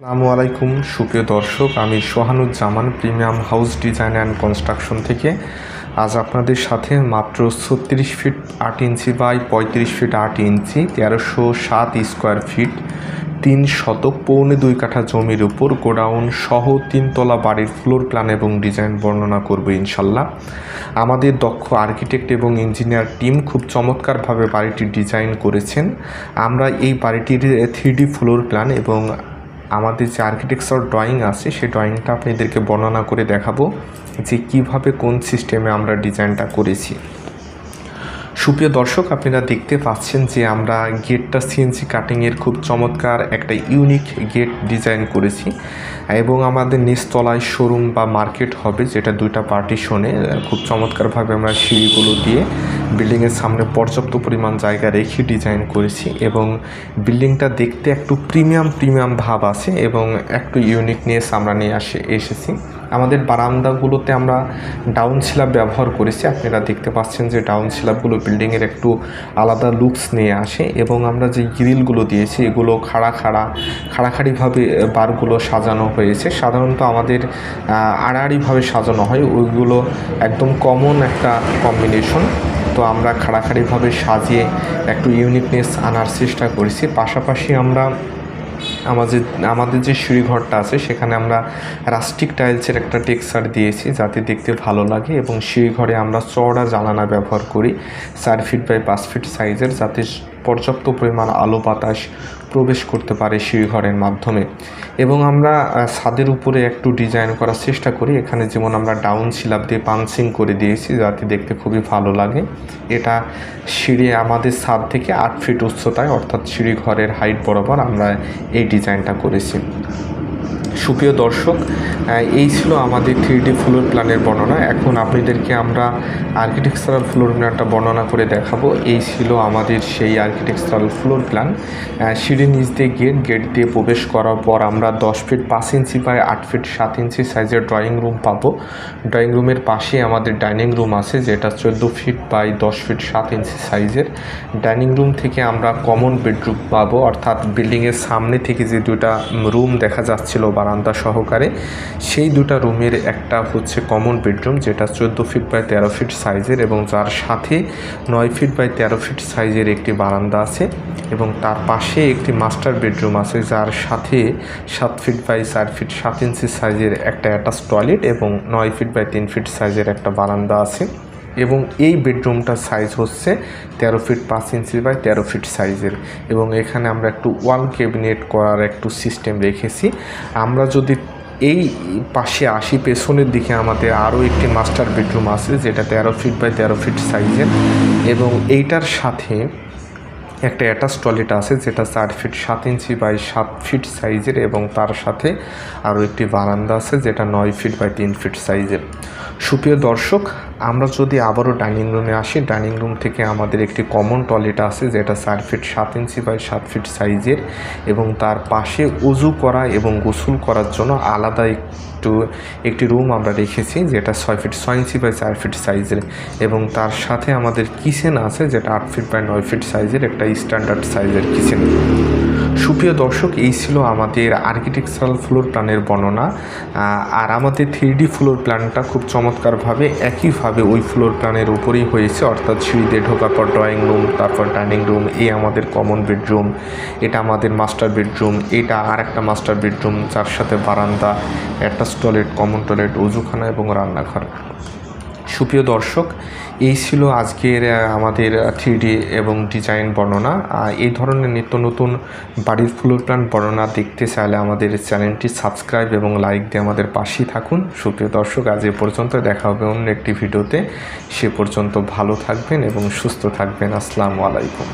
আসসালামু আলাইকুম, সুপ্রিয় দর্শক, আমি Sohanuzzaman, premium house design and construction থেকে। আজ আপনাদের সাথে মাত্র ছত্রিশ ফিট আট ইঞ্চি বাই পঁয়ত্রিশ ফিট আট ইঞ্চি, তেরোশো সাত স্কোয়ার ফিট, তিন শতক পৌনে দুই কাঠা জমির উপর গোডাউন সহ তিনতলা বাড়ির ফ্লোর প্ল্যান এবং ডিজাইন বর্ণনা করব ইনশাল্লাহ। আমাদের দক্ষ আর্কিটেক্ট এবং ইঞ্জিনিয়ার টিম খুব চমৎকারভাবে বাড়িটি ডিজাইন করেছেন। আমরা এই বাড়িটির থ্রি ফ্লোর প্ল্যান এবং আমাদের যে আর্কিটেকচার ড্রয়িং আছে, সেই ড্রয়িংটা আপনাদেরকে বর্ণনা করে দেখাবো যে কীভাবে কোন সিস্টেমে আমরা ডিজাইনটা করেছি। সুপ্রিয় দর্শক, আপনারা দেখতে পাচ্ছেন যে আমরা গেটটা সিএনসি কাটিংয়ের খুব চমৎকার একটা ইউনিক গেট ডিজাইন করেছি এবং আমাদের নিচতলায় শোরুম বা মার্কেট হবে যেটা দুইটা পার্টিশনে খুব চমৎকারভাবে আমরা সিঁড়িগুলো দিয়ে বিল্ডিংয়ের সামনে পর্যাপ্ত পরিমাণ জায়গা রেখে ডিজাইন করেছি এবং বিল্ডিংটা দেখতে একটু প্রিমিয়াম প্রিমিয়াম ভাব আছে এবং একটু ইউনিকনেস আমরা নিয়ে আসে, এসেছি। আমাদের বারান্দাগুলোতে আমরা ডাউন স্ল্যাব ব্যবহার করেছি। আপনারা দেখতে পাচ্ছেন যে ডাউন স্ল্যাবগুলো বিল্ডিংয়ের একটু আলাদা লুকস নিয়ে আসে এবং আমরা যে গ্রিলগুলো দিয়েছি, এগুলো খাড়া খাড়া, খাড়াখাড়িভাবে বারগুলো সাজানো হয়েছে। সাধারণত আমাদের আড়াআড়িভাবে সাজানো হয়। ওইগুলো একদম কমন একটা কম্বিনেশন তো আমরা খাড়াখাড়িভাবে সাজিয়ে একটু ইউনিকনেস আনার চেষ্টা করেছি। পাশাপাশি আমরা আমাদের আমাদের যে সিঁড়িঘরটা আছে, সেখানে আমরা রাস্টিক টাইলসের একটা টেক্সচার দিয়েছি, যাতে দেখতে ভালো লাগে এবং সিঁড়িঘরে আমরা চওড়া জ্বালানা ব্যবহার করি, চার ফিট বাই পাঁচ ফিট সাইজের যাতে পর্যাপ্ত পরিমাণ আলো বাতাস প্রবেশ করতে পারে সিঁড়িঘরের মাধ্যমে। এবং আমরা ছাদের উপরে একটু ডিজাইন করার চেষ্টা করি। এখানে যেমন আমরা ডাউন শিলাপ দিয়ে পাঞ্চিং করে দিয়েছি, যাতে দেখতে খুবই ভালো লাগে। এটা সিঁড়ি আমাদের ছাদ থেকে আট ফিট উচ্চতায়, অর্থাৎ সিঁড়ি ঘরের হাইট বরাবর আমরা এই ডিজাইনটা করেছি। সুপ্রিয় দর্শক এই ছিল আমাদের থ্রি ডি ফ্লোর প্ল্যানের বর্ণনা। এখন আপনাদেরকে আমরা আর্কিটেকচারাল ফ্লোর প্ল্যানটা বর্ণনা করে দেখাবো। এই ছিল আমাদের সেই আর্কিটেকচারাল ফ্লোর প্ল্যান সিঁড়ি নিচ দিয়ে গেট গেট দিয়ে প্রবেশ করার পর আমরা দশ ফিট পাঁচ ইঞ্চি বাই আট ফিট সাত ইঞ্চি সাইজের ড্রয়িং রুম পাবো। ড্রয়িং রুমের পাশে আমাদের ডাইনিং রুম আছে, যেটা চোদ্দ ফিট বাই দশ ফিট সাত ইঞ্চি সাইজের ডাইনিং রুম থেকে আমরা কমন বেডরুম পাবো, অর্থাৎ বিল্ডিংয়ের সামনে থেকে যে দুটা রুম দেখা যাচ্ছিল বারান্দা সহকারে। সেই দুটা রুমের একটা হচ্ছে কমন বেডরুম যেটা চোদ্দ ফিট বাই তেরো ফিট সাইজের এবং যার সাথে নয় ফিট বাই তেরো ফিট সাইজের একটি বারান্দা আছে এবং তার পাশে একটি মাস্টার বেডরুম আছে, যার সাথে সাত ফিট বাই চার ফিট সাত ইঞ্চি সাইজের একটা অ্যাটাচ টয়লেট এবং নয় ফিট বাই তিন ফিট সাইজের একটা বারান্দা আছে। এবং এই বেডরুমটার সাইজ হচ্ছে তেরো ফিট পাঁচ ইঞ্চি বাই তেরো ফিট সাইজের এবং এখানে আমরা একটু ওয়াল ক্যাবিনেট করার একটু সিস্টেম রেখেছি। আমরা যদি এই পাশে আসি, পেছনের দিকে আমাদের আরও একটি মাস্টার বেডরুম আছে, যেটা তেরো ফিট বাই তেরো ফিট সাইজের এবং এইটার সাথে একটা অ্যাটাচ টয়লেট আছে, যেটা চার ফিট সাত ইঞ্চি বাই সাত ফিট সাইজের এবং তার সাথে আরও একটি বারান্দা আছে, যেটা নয় ফিট বাই তিন ফিট সাইজের সুপ্রিয় দর্শক, আমরা যদি আবারও ডাইনিং রুমে আসি, ডাইনিং রুম থেকে আমাদের একটি কমন টয়লেট আছে, যেটা চার ফিট সাত ইঞ্চি বাই সাত ফিট সাইজের এবং তার পাশে উজু করা এবং গোসল করার জন্য আলাদা একটু, একটি রুম আমরা রেখেছি, যেটা ছয় ফিট ছয় ইঞ্চি বাই চার ফিট সাইজের এবং তার সাথে আমাদের কিচেন আছে, যেটা আট ফিট বাই নয় ফিট সাইজের একটা স্ট্যান্ডার্ড সাইজের কিচেন সুপ্রিয় দর্শক, এই ছিল আমাদের আর্কিটেকচারাল ফ্লোর প্ল্যানের বর্ণনা। আর আমাদের থ্রি ডি ফ্লোর প্ল্যানটা খুব চমৎকারভাবে একইভাবে ওই ফ্লোর প্ল্যানের উপরেই হয়েছে, অর্থাৎ সিঁড়িতে ঢোকার পর ড্রয়িং রুম তারপর ডাইনিং রুম এই আমাদের কমন বেডরুম এটা আমাদের মাস্টার বেডরুম এটা আর একটা মাস্টার বেডরুম যার সাথে বারান্দা অ্যাটাচ টয়লেট কমন টয়লেট উজুখানা এবং রান্নাঘর। সুপ্রিয় দর্শক, এই ছিল আজকের আমাদের থ্রি এবং ডিজাইন বর্ণনা। এই ধরনের নিত্য নতুন বাড়ির ফ্লোর প্ল্যান বর্ণনা দেখতে চাইলে আমাদের চ্যানেলটি সাবস্ক্রাইব এবং লাইক দিয়ে আমাদের পাশেই থাকুন। সুপ্রিয় দর্শক, আজ এ পর্যন্ত দেখা হবে অন্য একটি ভিডিওতে সে পর্যন্ত ভালো থাকবেন এবং সুস্থ থাকবেন। আসসালামু আলাইকুম।